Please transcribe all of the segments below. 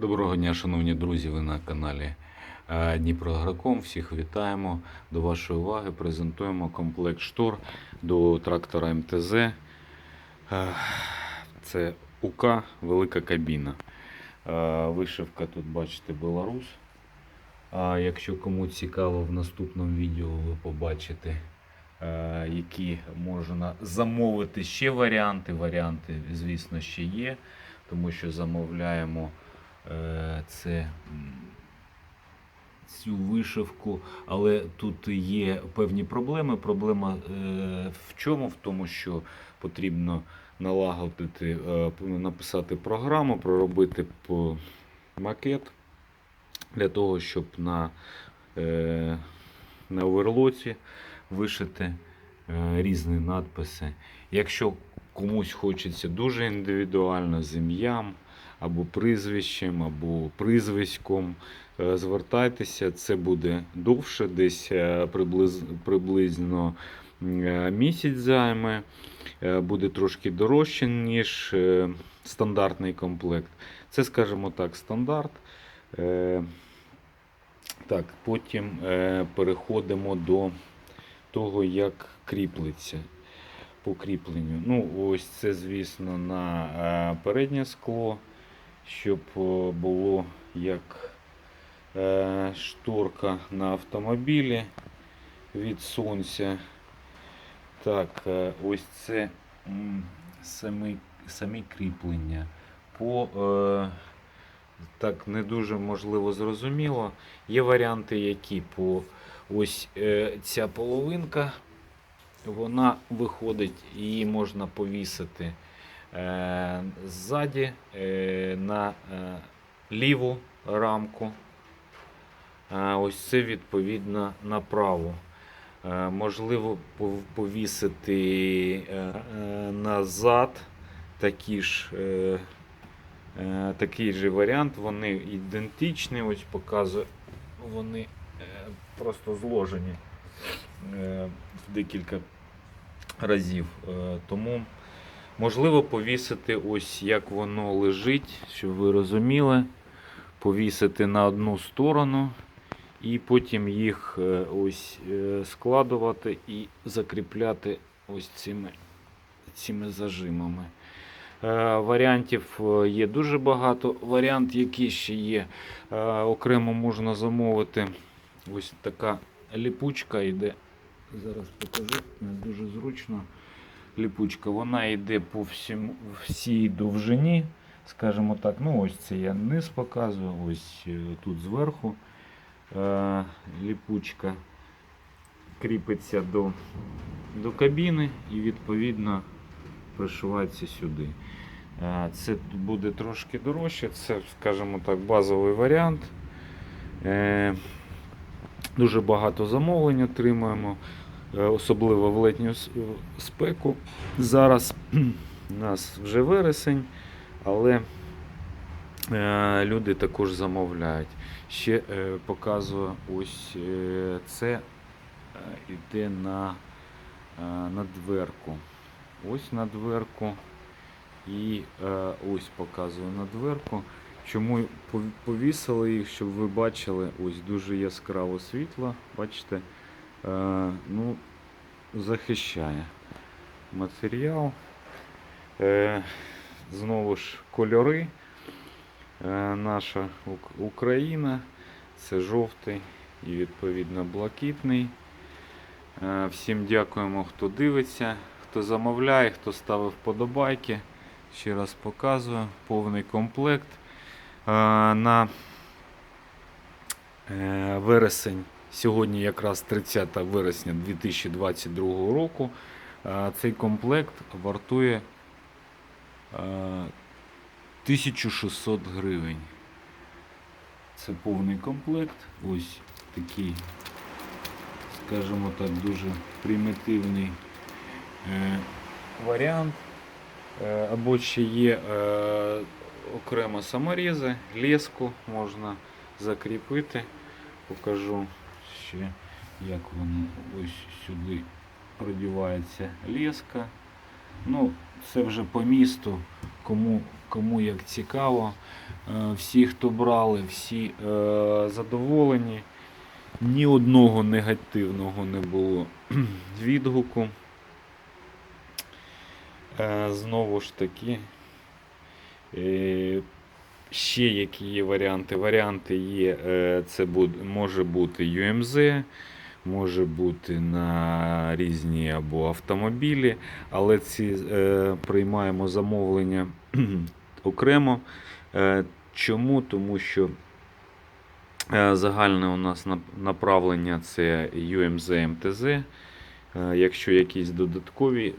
Доброго дня, шановні друзі, ви на каналі е, Дніпрограком. Всіх вітаємо. До вашої уваги презентуємо комплект штор до трактора МТЗ. Е, Це УК, велика кабіна. Е, Вишивка тут, бачите, Беларус. А якщо кому цікаво, в наступному відео ви побачите, які можна замовити ще варіанти. Варіанти, звісно, ще є, тому що замовляємо це цю вишивку, але тут є певні проблеми. Проблема е, в чому? В тому, що потрібно налагодити, е, написати програму, проробити макет для того, щоб на, е, на оверлоці вишити е, різні надписи. Якщо комусь хочеться дуже індивідуально з ім'ям або прізвищем, або призвиськом, е, звертайтеся, це буде довше, десь е, приблиз, приблизно е, місяць займе, буде трошки дорожче, ніж стандартний комплект. Це, скажімо так, стандарт. Так, потім переходимо до того, як кріплеться по кріпленню. Ну, ось це, звісно, на переднє скло, щоб е, було як е, шторка на автомобілі від сонця. Так, е, ось це самі, самі кріплення. По так не дуже можливо зрозуміло. Є варіанти, які по ось ця половинка, вона виходить, її можна повісити ззаді е, на е, ліву рамку. Ось це відповідно на праву. Е, Можливо, повісити е, е, назад такі ж, е, е, такий же варіант. Вони ідентичні, ось показую, вони е, просто зложені е, в декілька разів. Е, Тому можливо повісити ось як воно лежить, щоб ви розуміли. Повісити на одну сторону і потім їх е, ось е, складувати і закріпляти ось цими, цими зажимами. Е, Варіантів є дуже багато. Варіант, який ще є, окремо можна замовити. Ось така ліпучка йде. Зараз покажу, не дуже зручно. Ліпучка, вона йде по всім, всій довжині, скажімо так. Ну, ось це я низ показую, ось е, тут зверху е, ліпучка кріпиться до, до кабіни і відповідно пришивається сюди. Е, Це буде трошки дорожче, це, скажімо так, базовий варіант. Е, Дуже багато замовлень отримуємо, е, особливо в летню спеку. Зараз у нас вже вересень, але е, люди також замовляють. Ще е, показую ось е, це е, йде на, е, на дверку. Ось на дверку. І е, ось показую на дверку. Чому повісили їх, щоб ви бачили, ось дуже яскраво світло, бачите, е, ну, захищає матеріал. Е, знову ж кольори. Е, наша Україна. Це жовтий і відповідно блакитний. Е, Всім дякуємо, хто дивиться, хто замовляє, хто ставив подобайки. Ще раз показую повний комплект. Е, На е, вересень, сьогодні якраз 30 вересня 2022 року. е, Цей комплект вартує е, 1600 гривень. Це повний комплект. Ось такий, скажімо так, дуже примітивний е, варіант. Е, або ще є е, окремо саморізи, леску можна закріпити. Покажу ще, як воно ось сюди продівається леска. Ну, це вже по місту, кому кому як цікаво. Е, Всі, хто брали, всі е, задоволені. Ні одного негативного не було відгуку. Е, Знову ж таки, ще які є варіанти. Варіанти є, е, це буде, може бути UMZ, може бути на різні або автомобілі, але ці е, приймаємо замовлення окремо. Е, Чому? Тому що е, загальне у нас направлення це UMZ МТЗ. Е, Якщо якісь додаткові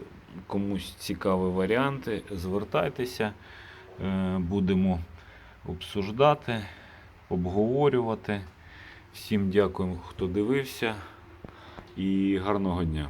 комусь цікаві варіанти, звертайтеся, Е, будемо обсуждати, обговорювати. Всім дякуємо, хто дивився, і гарного дня.